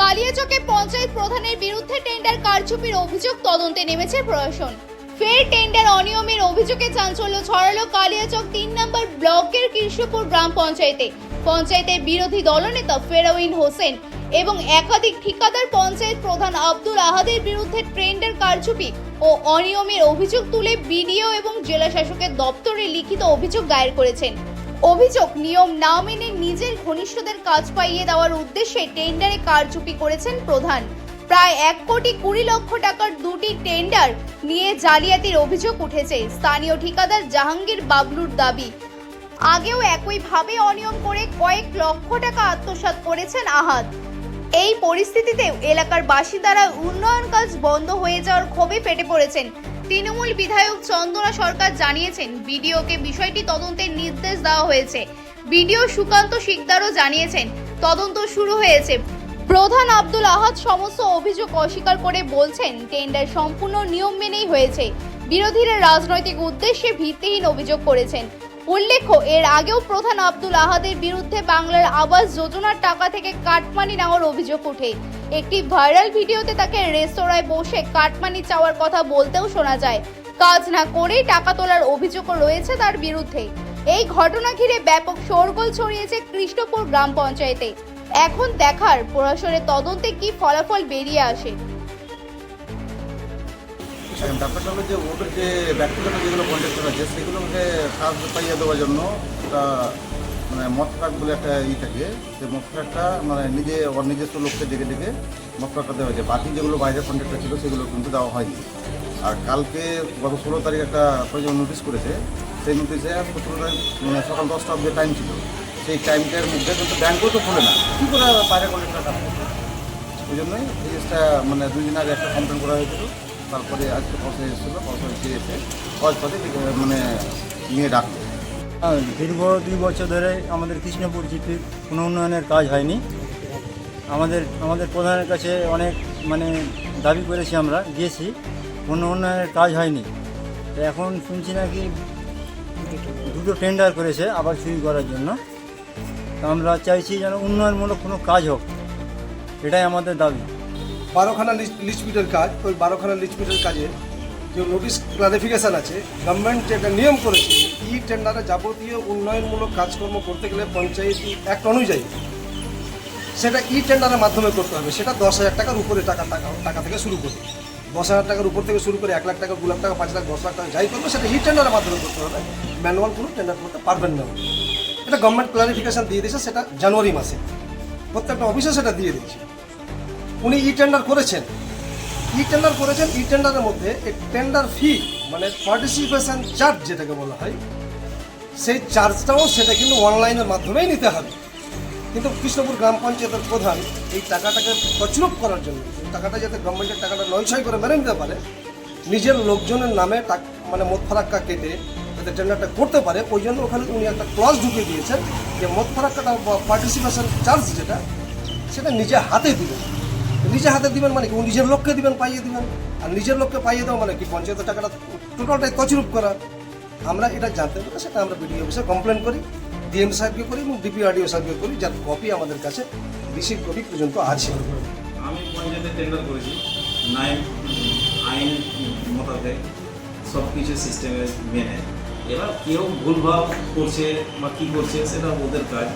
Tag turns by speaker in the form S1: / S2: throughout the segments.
S1: কালিয়াচকে পঞ্চায়েত প্রধানের বিরুদ্ধে টেন্ডার কারচুপির অভিযোগ তদন্তে নেমেছে প্রশাসন। ফের টেন্ডার অনিয়মের অভিযোগে চাঞ্চল্য ছড়ালো কালিয়াচক তিন নম্বর ব্লকের কৃষ্ণপুর গ্রাম পঞ্চায়েতে। পঞ্চায়েতের বিরোধী দলনেতা ফেরাউইন হোসেন এবং একাধিক ঠিকাদার পঞ্চায়েত প্রধান আব্দুল আহাদের বিরুদ্ধে টেন্ডার কারচুপি ও অনিয়মের অভিযোগ তুলে বিডিও এবং জেলা শাসকের দপ্তরে লিখিত অভিযোগ দায়ের করেছেন। অভিযোগ, নিয়ম না মেনে নিজের ঘনিষ্ঠদের কাজ পাইয়ে দেওয়ার উদ্দেশ্যে টেন্ডারে কারচুপি করেছেন প্রধান। প্রায় এক কোটি কুড়ি লক্ষ টাকার দুটি টেন্ডার নিয়ে জালিয়াতির অভিযোগ উঠেছে স্থানীয় ঠিকাদার জাহাঙ্গীর বাবলুর দাবি। আগেও একইভাবে অনিয়ম করে কয়েক লক্ষ টাকা আত্মসাৎ করেছেন আহাদ এই পরিস্থিতিতে এলাকার বাসিন্দারা উন্নয়ন কাজ বন্ধ হয়ে যাওয়ার ক্ষোভে ফেটে পড়েছেন। তৃণমূল বিধায়ক চন্দনা সরকার জানিয়েছেন, বিডিওকে বিষয়টি তদন্তের নির্দেশ দেওয়া হয়েছে। বিডিও সুকান্ত শিকদারও জানিয়েছেন, তদন্ত শুরু হয়েছে। প্রধান আব্দুল আহাদ সমস্ত অভিযোগ অস্বীকার করে বলছেন, টেন্ডার সম্পূর্ণ নিয়ম মেনেই হয়েছে। বিরোধীরা রাজনৈতিক উদ্দেশ্যে ভিত্তিহীন অভিযোগ করেছেন। উল্লেখ্য, এর আগেও প্রধান আব্দুল আহাদের বিরুদ্ধে বাংলার আবাস যোজনার টাকা থেকে কাটমানি নেওয়ার অভিযোগ ওঠে। একটি ভাইরাল ভিডিওতে তাকে রেস্তোরাঁয় বসে কাটমানি চাওয়ার কথা বলতেও শোনা যায়। কাজ না করেই টাকা তোলার অভিযোগও রয়েছে তার বিরুদ্ধে। এই ঘটনা ঘিরে ব্যাপক শোরগোল ছড়িয়েছে কৃষ্ণপুর গ্রাম পঞ্চায়েতে। এখন দেখার প্রশাসনের তদন্তে কি ফলাফল বেরিয়ে আসে।
S2: এখন ব্যাপারটা হলো যে ওদের যে ব্যক্তিগত যেগুলো কন্ট্রাক্টর আছে সেগুলোকে কাজ পাইয়ে দেওয়ার জন্য ওটা মানে মদ ট্রাক বলে একটা ই থাকে। সেই মদ ট্রাকটা মানে নিজে, ওর নিজস্ব লোককে ডেকে ডেকে মদ ট্রাকটা দেওয়া হয়েছে। বাকি যেগুলো বাইরের কন্ট্রাক্টর ছিল, সেগুলো কিন্তু দেওয়া হয়নি। আর কালকে গত ষোলো তারিখ একটা প্রয়োজন নোটিশ করেছে। সেই নোটিশে সতেরো তারিখ মানে সকাল দশটা অব্দি টাইম ছিল। সেই টাইমটার মধ্যে কিন্তু ব্যাংকও তো খোলে না। কী করে বাইরের কন্ট্রাক্টর? ওই জন্যই এই জিনিসটা মানে দুই দিন আগে একটা কমপ্লেন করা হয়েছিল। তারপরে আজকে পয়সা এসেছিল পয়সা এসে পয়সা মানে নিয়ে ডাকলো।
S3: দীর্ঘ দুই বছর ধরে আমাদের কৃষ্ণপুর জিপির কোনো উন্নয়নের কাজ হয়নি। আমাদের আমাদের প্রধানের কাছে অনেক মানে দাবি করেছি আমরা, গিয়েছি, কোনো উন্নয়নের কাজ হয়নি। এখন শুনছি নাকি দুটো টেন্ডার করেছে আবার শুরু করার জন্য। তো আমরা চাইছি যেন উন্নয়নমূলক কোনো কাজ হোক, এটাই আমাদের দাবি।
S4: বারোখানা লিচপিটের কাজ ওই বারোখানা লিচপিটের কাজে যে নোটিশ ক্লারিফিকেশান আছে গভর্নমেন্ট যেটা নিয়ম করেছে ই টেন্ডারে যাবতীয় উন্নয়নমূলক কাজকর্ম করতে গেলে পঞ্চায়েত অ্যাক্ট অনুযায়ী সেটা ই টেন্ডারের মাধ্যমে করতে হবে। সেটা দশ হাজার টাকার উপরে টাকা টাকা টাকা থেকে শুরু করবে দশ হাজার টাকার উপর থেকে শুরু করে এক লাখ টাকা, দু লাখ টাকা, পাঁচ লাখ, দশ লাখ টাকা যাই করবে, সেটা ই টেন্ডারের মাধ্যমে করতে হবে। ম্যানুয়াল কোনো টেন্ডার করতে পারবেন না। এটা গভর্নমেন্ট ক্লারিফিকেশান দিয়ে দিয়েছে, সেটা জানুয়ারি মাসে। প্রত্যেকটা অফিসে সেটা দিয়ে দিচ্ছে উনি ই টেন্ডার করেছেন। ই টেন্ডার করেছেন ই টেন্ডারের মধ্যে টেন্ডার ফি মানে পার্টিসিপেশন চার্জ যেটাকে বলা হয়, সেই চার্জটাও সেটা কিন্তু অনলাইনের মাধ্যমেই নিতে হবে। কিন্তু কৃষ্ণপুর গ্রাম পঞ্চায়েতের প্রধান এই টাকাটাকে তছরূপ করার জন্য টাকাটা যাতে গভর্নমেন্টের টাকাটা নয়ছয় করে মেরে নিতে পারে, নিজের লোকজনের নামে মানে মদ ফারাক্কা কেটে যাতে টেন্ডারটা করতে পারে, ওই জন্য ওখানে উনি একটা ক্লজ ঢুকিয়ে দিয়েছেন যে মদ ফারাক্কাটা পার্টিসিপেশন চার্জ যেটা, সেটা নিজে হাতে দিবেন নিজে হাতে দিবেন মানে কি? নিজের লোককে দিবেন, পাইয়ে দিবেন। আর নিজের লোককে পাইয়ে দেওয়া মানে কি? পঞ্চায়েতের টাকাটা টোটালটাই তছরূপ করা। আমরা এটা জানতে পারি সেটা আমরা বিডিও অফিসে কমপ্লেন করি ডিএম সাহেবকে করি এবং ডিপিআরডিও সাহেবকে করি যার কপি আমাদের কাছে রিসিভ কপি পর্যন্ত আছে।
S5: আমি পঞ্চায়েতে টেন্ডার করেছি। নাইন, আইন মোতাবেক সব কিছু সিস্টেমে মেনে। এবার কেউ ভুলভাল করছে বা কী করছে, সেটা ওদের কাজ।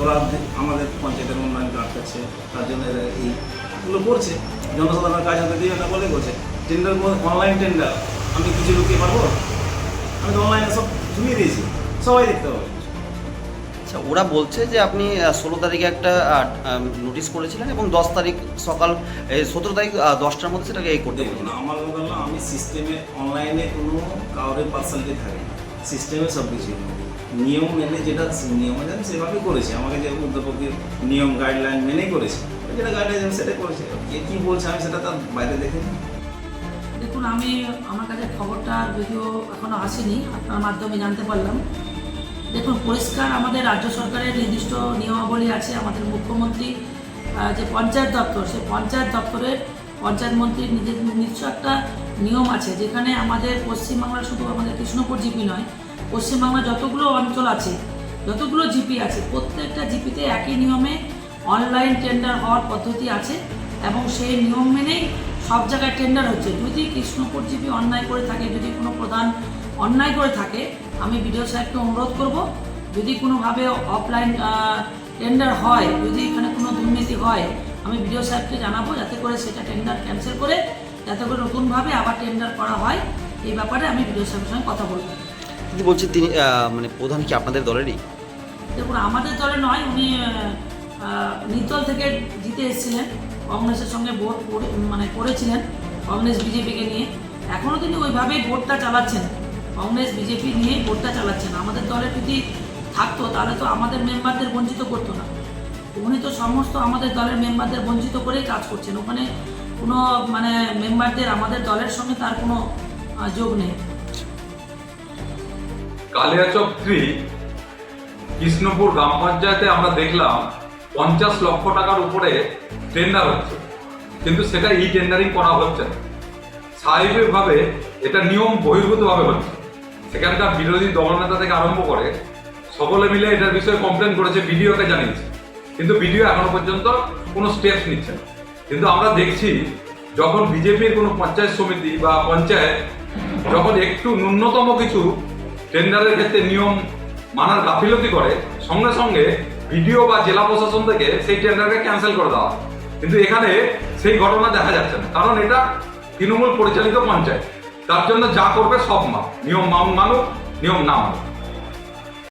S5: ওরা আমাদের পঞ্চায়েতের উন্নয়ন আটকাচ্ছে তার জন্য এরা এইগুলো করছে। জনসাধারণের কাজ হাতে দিয়ে এটা বলে করছে। টেন্ডার অনলাইন টেন্ডার আমি কিছু লুকিয়ে পারব? আমি তো অনলাইনে সব ঝুলিয়ে দিয়েছি সবাই দেখতে পাবে।
S6: আচ্ছা ওরা বলছে যে আপনি ষোলো তারিখে একটা নোটিশ করেছিলেন এবং দশ তারিখ সকাল সতেরো তারিখ দশটার মধ্যে সেটাকে এই করতে বলেছেন
S5: আমার হলো আমি সিস্টেমে অনলাইনে কোনো কাউরের পার্সেন্টে থাকে সিস্টেমে সব কিছু নিয়ম মেনে যেটা নিয়ম আছে আমি সেভাবেই করেছি। আমাকে যে উদ্যোগের নিয়ম গাইডলাইন মেনেই করেছি, যেটা গাইডলাইন সেটাই করেছি। কে কী বলছে আমি সেটা তার বাইরে দেখিনি
S7: দেখুন, আমি আমার কাছে খবরটা যদিও এখনও আসেনি, আপনার মাধ্যমে জানতে পারলাম। দেখুন, পরিষ্কার আমাদের রাজ্য সরকারের নির্দিষ্ট নিয়মাবলী আছে। আমাদের মুখ্যমন্ত্রী যে পঞ্চায়েত দপ্তর, সেই পঞ্চায়েত দপ্তরের পঞ্চায়েত মন্ত্রীর নিজের নিজস্ব একটা নিয়ম আছে, যেখানে আমাদের পশ্চিমবাংলার শুধু আমাদের কৃষ্ণপুর জিপি নয় পশ্চিমবাংলার যতগুলো অঞ্চল আছে, যতগুলো জিপি আছে, প্রত্যেকটা জিপিতে একই নিয়মে অনলাইন টেন্ডার হওয়ার পদ্ধতি আছে এবং সেই নিয়ম মেনেই সব জায়গায় টেন্ডার হচ্ছে। যদি কৃষ্ণপুর জিপি অন্যায় করে থাকে, যদি কোনো প্রধান অন্যায় করে থাকে, আমি বিডিও সাহেবকে অনুরোধ করব, যদি কোনোভাবে অফলাইন টেন্ডার হয়, যদি এখানে কোনো দুর্নীতি হয়, আমি বিডিও সাহেবকে জানাব যাতে করে সেটা টেন্ডার ক্যান্সেল করে, যাতে করে নতুনভাবে আবার টেন্ডার করা হয়। এই ব্যাপারে আমি বিডিও সাহেবের সঙ্গে কথা বলব।
S6: দিদি বলছি তিনি মানে প্রধান কি আপনাদের দলেরই?
S7: দেখুন, আমাদের দলে নয়, উনি নির্দল থেকে জিতে এসেছিলেন। কংগ্রেসের সঙ্গে ভোট মানে করেছিলেন কংগ্রেস বিজেপিকে নিয়ে। এখনও তিনি ওইভাবেই ভোটটা চালাচ্ছেন। কংগ্রেস বিজেপি নিয়েই ভোটটা চালাচ্ছেন। আমাদের দলে যদি থাকতো, তাহলে তো আমাদের মেম্বারদের বঞ্চিত করতো না। উনি তো সমস্ত আমাদের দলের মেম্বারদের বঞ্চিত করেই কাজ করছেন। ওখানে কোনো মানে মেম্বারদের আমাদের দলের সঙ্গে তার কোনো যোগ নেই।
S8: কালিয়াচক থ্রি, কৃষ্ণপুর গ্রাম পঞ্চায়েতে আমরা দেখলাম পঞ্চাশ লক্ষ টাকার উপরে টেন্ডার হচ্ছে। কিন্তু সেটা ই টেন্ডারিং করা হচ্ছে না। স্বাভাবিকভাবে এটা নিয়ম বহির্ভূতভাবে হচ্ছে। সেখানকার বিরোধী দলনেতা থেকে আরম্ভ করে সকলে মিলে এটার বিষয়ে কমপ্লেন করেছে, বিডিওকে জানিয়েছে। কিন্তু বিডিও এখনও পর্যন্ত কোনো স্টেপস নিচ্ছে না। কিন্তু আমরা দেখছি যখন বিজেপির কোনো পঞ্চায়েত সমিতি বা পঞ্চায়েত যখন একটু ন্যূনতম কিছু টেন্ডারের ক্ষেত্রে নিয়ম মানার গাফিলতি করে, সঙ্গে সঙ্গে ভিডিও বা জেলা প্রশাসন থেকে সেই টেন্ডারকে ক্যান্সেল করে দেওয়া। কিন্তু এখানে সেই ঘটনা দেখা যাচ্ছে না। কারণ এটা তৃণমূল পরিচালিত পঞ্চায়েত। তার জন্য যা করবে সব মা নিয়ম মান- মানুক, নিয়ম না মানুক।